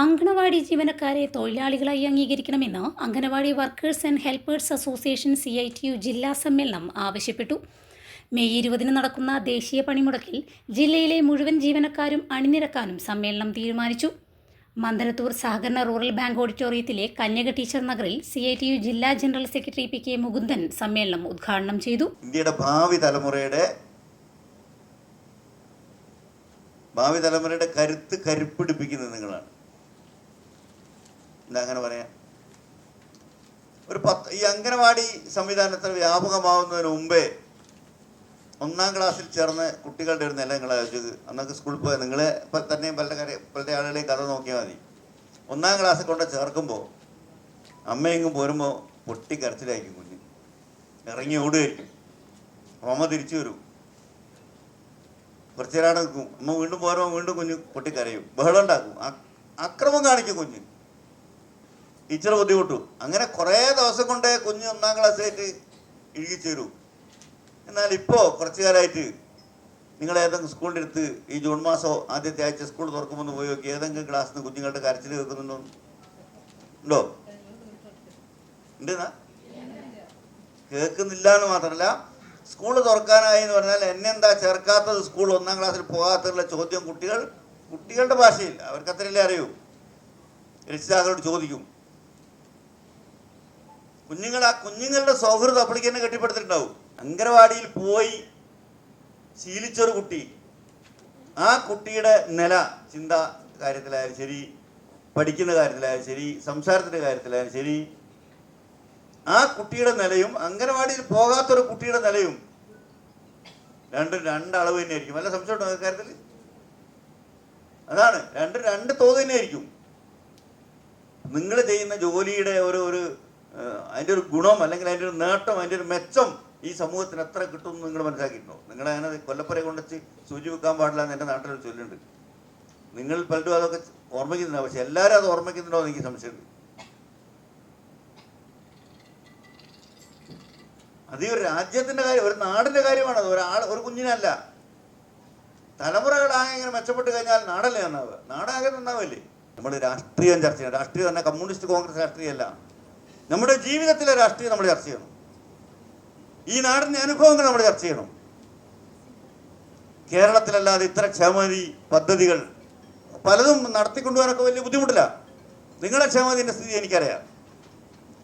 അങ്കണവാടി ജീവനക്കാരെ തൊഴിലാളികളായി അംഗീകരിക്കണമെന്ന് anganwadi workers and helpers association C I T U ജില്ലാ സമ്മേളനം ആവശ്യപ്പെട്ടു. മെയ് ഇരുപതിന് നടക്കുന്ന ദേശീയ പണിമുടക്കിൽ ജില്ലയിലെ മുഴുവൻ ജീവനക്കാരും അണിനിരക്കാനും സമ്മേളനം തീരുമാനിച്ചു. മന്ദനത്തൂർ സഹകരണ റൂറൽ ബാങ്ക് ഓഡിറ്റോറിയത്തിലെ കന്യക ടീച്ചർ നഗറിൽ സി ഐ ടി യു ജില്ലാ general secretary P K Mukundan സമ്മേളനം ഉദ്ഘാടനം ചെയ്തു. ഇന്ത്യയുടെ ഭാവി തലമുറയുടെ ഭാവി തലമുറയുടെ കരുത്ത് കരുപ്പിടിപ്പിക്കുന്നത് നിങ്ങളാണ്. എന്താ അങ്ങനെ പറയാ? ഒരു പത്ത് ഈ അംഗനവാടി സംവിധാനത്തിൽ വ്യാപകമാവുന്നതിന് മുമ്പേ ഒന്നാം ക്ലാസ്സിൽ ചേർന്ന് കുട്ടികളുടെ ഒരു നില നിങ്ങൾ ആലോചിച്ചത്. അന്നൊക്കെ സ്കൂളിൽ പോയ നിങ്ങൾ ഇപ്പം തന്നെയും പല കാര്യം പല ആളുകളെയും കഥ നോക്കിയാൽ മതി. ഒന്നാം ക്ലാസ്സിൽ കൊണ്ട് ചേർക്കുമ്പോൾ അമ്മയെങ്കും പോരുമ്പോൾ പൊട്ടി കരച്ചിലായിരിക്കും കുഞ്ഞ്. ഇറങ്ങി ഓടുകയായിരിക്കും അമ്മ തിരിച്ചു വരും. കുറച്ചു നേരം അവിടെ നിൽക്കും. അമ്മ വീണ്ടും പോരുമ്പോൾ വീണ്ടും കുഞ്ഞ് പൊട്ടിക്കരയും ബഹളം ഉണ്ടാക്കും. അക്രമം കാണിക്കും കുഞ്ഞ്. ടീച്ചർ ബുദ്ധിമുട്ടു. അങ്ങനെ കുറേ ദിവസം കൊണ്ട് കുഞ്ഞ് ഒന്നാം ക്ലാസ്സിലായിട്ട് ഇഴുകിച്ചേരും എന്നാൽ ഇപ്പോൾ കുറച്ചു കാലമായിട്ട് നിങ്ങൾ ഏതെങ്കിലും സ്കൂളിന്റെ അടുത്ത് ഈ ജൂൺ മാസോ ആദ്യത്തെ ആഴ്ച സ്കൂൾ തുറക്കുമ്പോൾ ഒന്ന് പോയി നോക്കി. ഏതെങ്കിലും ക്ലാസ്സിൽ നിന്ന് കുഞ്ഞുങ്ങളുടെ കരച്ചിൽ കേൾക്കുന്നുണ്ടോ ഉണ്ടോ? ഉണ്ടെന്നാ? കേൾക്കുന്നില്ല എന്ന് മാത്രമല്ല സ്കൂൾ തുറക്കാനായി എന്ന് പറഞ്ഞാൽ എന്നെ എന്താ ചേർക്കാത്തത് സ്കൂൾ ഒന്നാം ക്ലാസ്സിൽ പോകാത്തുള്ള ചോദ്യം കുട്ടികൾ കുട്ടികളുടെ ഭാഷയിൽ. അവർക്ക് അത്രയല്ലേ അറിയൂ. രക്ഷിതാക്കളോട് ചോദിക്കും. കുഞ്ഞുങ്ങൾ ആ കുഞ്ഞുങ്ങളുടെ സൗഹൃദം അപ്പോഴേക്ക് തന്നെ കെട്ടിപ്പടുത്തിട്ടുണ്ടാവും. അങ്കനവാടിയിൽ പോയി ശീലിച്ചൊരു കുട്ടി. ആ കുട്ടിയുടെ നില ചിന്ത കാര്യത്തിലായാലും ശരി പഠിക്കുന്ന കാര്യത്തിലായാലും ശരി സംസാരത്തിന്റെ കാര്യത്തിലായാലും ശരി ആ കുട്ടിയുടെ നിലയും അംഗനവാടിയിൽ പോകാത്തൊരു കുട്ടിയുടെ നിലയും രണ്ടും രണ്ട് അളവ് തന്നെയായിരിക്കും അല്ല സംശയമുണ്ടോ കാര്യത്തിൽ അതാണ്. രണ്ട് രണ്ട് തോത് തന്നെ ആയിരിക്കും നിങ്ങൾ ചെയ്യുന്ന ജോലിയുടെ ഒരു ഒരു അതിന്റെ ഒരു ഗുണം അല്ലെങ്കിൽ അതിന്റെ ഒരു നേട്ടം അതിന്റെ ഒരു മെച്ചം ഈ സമൂഹത്തിന് എത്ര കിട്ടും നിങ്ങൾ മനസ്സിലാക്കിയിട്ടുണ്ടോ? നിങ്ങൾ അങ്ങനെ കൊല്ലപ്പുര കൊണ്ടുവച്ച് സൂചി വെക്കാൻ പാടില്ല എന്ന് എന്റെ നാട്ടിൽ ചൊല്ലുണ്ട്. നിങ്ങൾ പലരും അതൊക്കെ ഓർമ്മിക്കുന്നുണ്ടാവും പക്ഷെ എല്ലാവരും അത് ഓർമ്മിക്കുന്നുണ്ടോ എന്ന് എനിക്ക് സംശയമുണ്ട്. അത് ഈ ഒരു രാജ്യത്തിന്റെ കാര്യം ഒരു നാടിന്റെ കാര്യമാണ് അത്. ഒരാൾ ഒരു കുഞ്ഞിനല്ല. തലമുറകളാകെ ഇങ്ങനെ മെച്ചപ്പെട്ട് കഴിഞ്ഞാൽ നാടല്ലേ നന്നാവുക? നാടാകെ നന്നാവില്ലേ? നമ്മൾ രാഷ്ട്രീയം ചർച്ച ചെയ്യണം. രാഷ്ട്രീയം തന്നെ കമ്മ്യൂണിസ്റ്റ് കോൺഗ്രസ് രാഷ്ട്രീയമല്ല നമ്മുടെ ജീവിതത്തിലെ രാഷ്ട്രീയം നമ്മൾ ചർച്ച ചെയ്യണം. ഈ നാടിന്റെ അനുഭവങ്ങൾ നമ്മൾ ചർച്ച ചെയ്യണം. കേരളത്തിലല്ലാതെ ഇത്ര ക്ഷേമനിധി പദ്ധതികൾ പലതും നടത്തിക്കൊണ്ടുപോകാനൊക്കെ വലിയ ബുദ്ധിമുട്ടില്ല. നിങ്ങളുടെ ക്ഷേമനിധിന്റെ സ്ഥിതി എനിക്കറിയാം.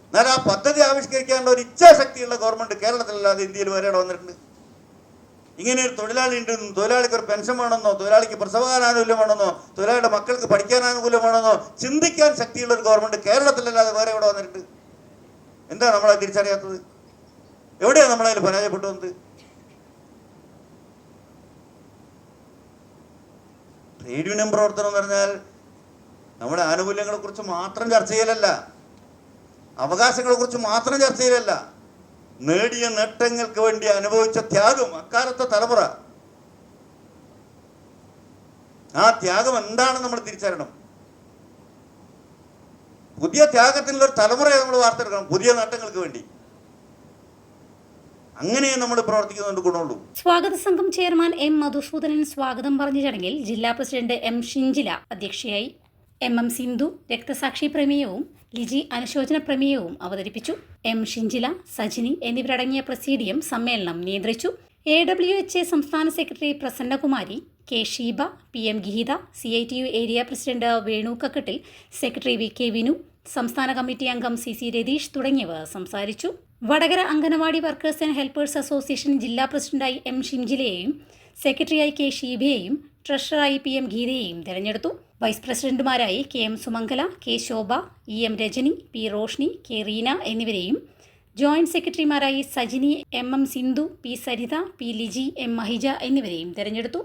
എന്നാൽ ആ പദ്ധതി ആവിഷ്കരിക്കാനുള്ള ഒരു ഇച്ഛാശക്തിയുള്ള ഗവൺമെന്റ് കേരളത്തിലല്ലാതെ ഇന്ത്യയിൽ വരെ വന്നിട്ടുണ്ട്? ഇങ്ങനെ ഒരു തൊഴിലാളി ഉണ്ടെന്നും തൊഴിലാളിക്ക് ഒരു പെൻഷൻ വേണമെന്നോ തൊഴിലാളിക്ക് പ്രസവകാനാനുകൂല്യം വേണമെന്നോ തൊഴിലാളിയുടെ മക്കൾക്ക് പഠിക്കാൻ വേണമെന്നോ ചിന്തിക്കാൻ ശക്തിയുള്ള ഒരു ഗവൺമെന്റ് കേരളത്തിലല്ലാതെ വേറെ ഇവിടെ വന്നിട്ടുണ്ട്? എന്താ നമ്മളെ തിരിച്ചറിയാത്തത്? എവിടെയാണ് നമ്മളതിൽ പരാജയപ്പെട്ടു വന്നത് ട്രേഡ് യൂണിയൻ പ്രവർത്തനം എന്ന് പറഞ്ഞാൽ നമ്മുടെ ആനുകൂല്യങ്ങളെ കുറിച്ച് മാത്രം ചർച്ച ചെയ്യലല്ല. അവകാശങ്ങളെ കുറിച്ച് മാത്രം ചർച്ച ചെയ്യലല്ല. നേടിയ നേട്ടങ്ങൾക്ക് വേണ്ടി അനുഭവിച്ച ത്യാഗം അക്കാലത്തെ തലമുറ. ആ ത്യാഗം എന്താണെന്ന് നമ്മൾ തിരിച്ചറിയണം. പുതിയ ത്യാഗത്തിനുള്ള ഒരു തലമുറയെ നമ്മൾ വാർത്തെടുക്കണം പുതിയ നേട്ടങ്ങൾക്ക് വേണ്ടി. അങ്ങനെ നമ്മൾ പ്രവർത്തിക്കുന്നുണ്ട് ഗുണമുള്ളൂ. സ്വാഗത സംഘം ചെയർമാൻ എം മധുസൂദനൻ സ്വാഗതം പറഞ്ഞ ചടങ്ങിൽ ജില്ലാ പ്രസിഡന്റ് എം ഷിഞ്ചില അധ്യക്ഷയായി എം എം സിന്ധു രക്തസാക്ഷി പ്രമേയവും ലിജി അനുശോചന പ്രമേയവും അവതരിപ്പിച്ചു. എം ഷിഞ്ചില സജിനി എന്നിവരടങ്ങിയ പ്രസീഡിയം സമ്മേളനം നിയന്ത്രിച്ചു. എ ഡബ്ല്യു എച്ച് എ സംസ്ഥാന secretary Prasannakumari K Sheeba P M Geetha C I T U area president Venu Kakkattil secretary V K Vinu സംസ്ഥാന കമ്മിറ്റി അംഗം സി സി രതീഷ് തുടങ്ങിയവർ സംസാരിച്ചു. Vadakara anganwadi workers and helpers association ജില്ലാ പ്രസിഡന്റായി M ഷിംജിലയെയും സെക്രട്ടറിയായി K ഷീബയെയും ട്രഷററായി പി എം ഗീതയെയും തെരഞ്ഞെടുത്തു. Vice പ്രസിഡന്റുമാരായി K M Sumangala K Shobha E M Rajani P Roshni K Reena എന്നിവരെയും. Joint സെക്രട്ടറിമാരായി Sajini M M Sindhu P Saritha P Liji M Mahija എന്നിവരെയും തെരഞ്ഞെടുത്തു.